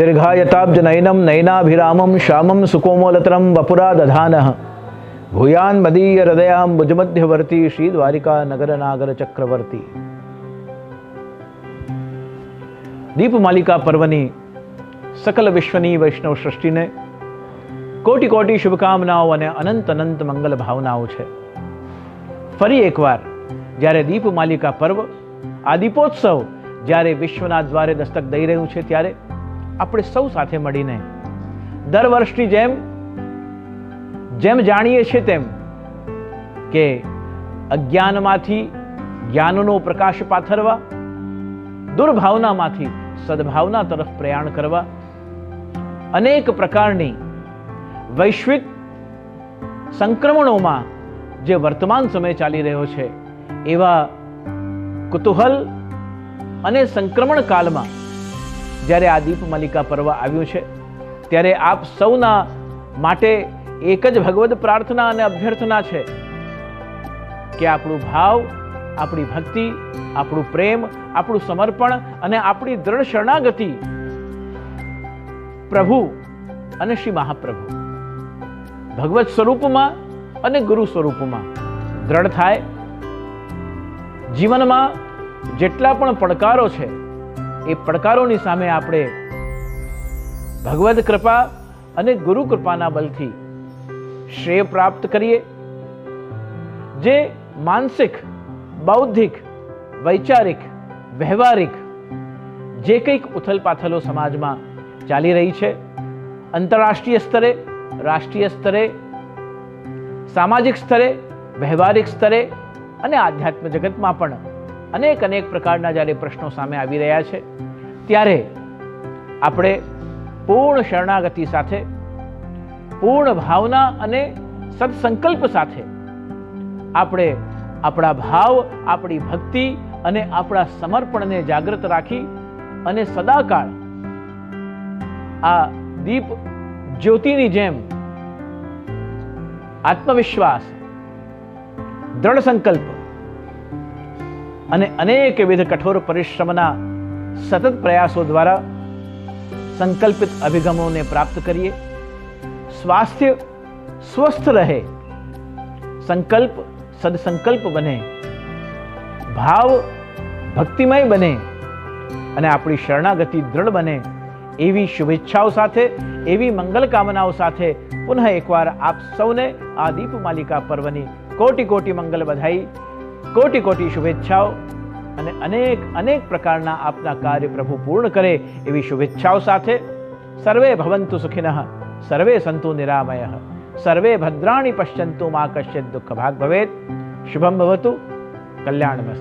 દીર્ઘાયતાબ્જ નયનમ श्यामं सुकोमोलतरं वपुरा दधानः भूयान् ચક્રવર્તી દીપમાલિકા પર્વની સકલ વિશ્વની વૈષ્ણવ સૃષ્ટિને કોટી કોટી શુભકામનાઓ અને અનંત અનંત મંગલ ભાવનાઓ છે ફરી એકવાર જ્યારે દીપમાલિકા પર્વ આ દીપોત્સવ જ્યારે વિશ્વના દ્વારે દસ્તક દઈ રહ્યું છે ત્યારે આપણે સૌ સાથે મળીને દર વર્ષની જેમ જેમ જાણીએ છીએ તેમ કે અજ્ઞાનમાંથી જ્ઞાનનો પ્રકાશ પાથરવા, દુર્ભાવનામાંથી સદભાવના તરફ પ્રયાણ કરવા, અનેક પ્રકારની વૈશ્વિક સંક્રમણોમાં જે વર્તમાન સમય ચાલી રહ્યો છે, એવા કુતૂહલ અને સંક્રમણ કાળમાં જ્યારે આ દીપમાલિકા પર્વ આવ્યું છે, ત્યારે આપ સૌના માટે એક જ ભગવદ પ્રાર્થના અને અભ્યર્થના છે કે આપણું ભાવ, આપણી ભક્તિ, આપણું પ્રેમ, આપણું સમર્પણ અને આપણી દ્રઢ શરણાગતિ પ્રભુ અને શ્રી મહાપ્રભુ. ભગવત સ્વરૂપમાં અને ગુરુ સ્વરૂપમાં દ્રઢ થાય. જીવનમાં જેટલા પણ પડકારો છે એ પડકારોની સામે આપણે ભગવદ કૃપા અને ગુરુ કૃપાના બલથી શ્રેય પ્રાપ્ત કરીએ, જે માનસિક, બૌદ્ધિક, વૈચારિક, વ્યવહારિક જે કંઈક ઉથલપાથલો સમાજમાં ચાલી રહી છે, આંતરરાષ્ટ્રીય સ્તરે, રાષ્ટ્રીય સ્તરે, સામાજિક સ્તરે, વ્યવહારિક સ્તરે અને આધ્યાત્મ જગતમાં પણ અનેક અનેક પ્રકારના જ્યારે પ્રશ્નો સામે આવી રહ્યા છે, ત્યારે આપણે પૂર્ણ શરણાગતિ સાથે, પૂર્ણ ભાવના અને સત્સંકલ્પ સાથે આપણે આપણા ભાવ, આપણી ભક્તિ અને આપણા સમર્પણને જાગૃત રાખી અને સદાકાળ આ દીપ જ્યોતિની જેમ આત્મવિશ્વાસ, દ્રઢ સંકલ્પ અને અનેકવિધ કઠોર પરિશ્રમના સતત પ્રયાસો દ્વારા સંકલ્પિત અભિગમોને પ્રાપ્ત કરીએ. સ્વાસ્થ્ય સ્વસ્થ રહે. સંકલ્પ સદસંકલ્પ બને. ભાવ ભક્તિમય બને. અને આપણી શરણાગતિ દૃઢ બને. એવી શુભેચ્છાઓ સાથે, એવી મંગલ કામનાઓ સાથે પુનઃ એકવાર આપ સૌને આ દીપ માલિકા પર્વની કોટી કોટી મંગલ બધાઈ કોટી કોટી શુભેચ્છાઓ અને અનેક અનેક પ્રકારના આપના કાર્ય પ્રભુ પૂર્ણ કરે એવી શુભેચ્છાઓ સાથે સર્વે ભવંતુ સુખિનઃ, સર્વે સંતુ નિરામય, સર્વે ભદ્રાણી પશ્યંતુ મા કશ્ચિત દુઃખ ભાગ ભવેત. શુભમ ભવતુ. કલ્યાણમસ્તુ.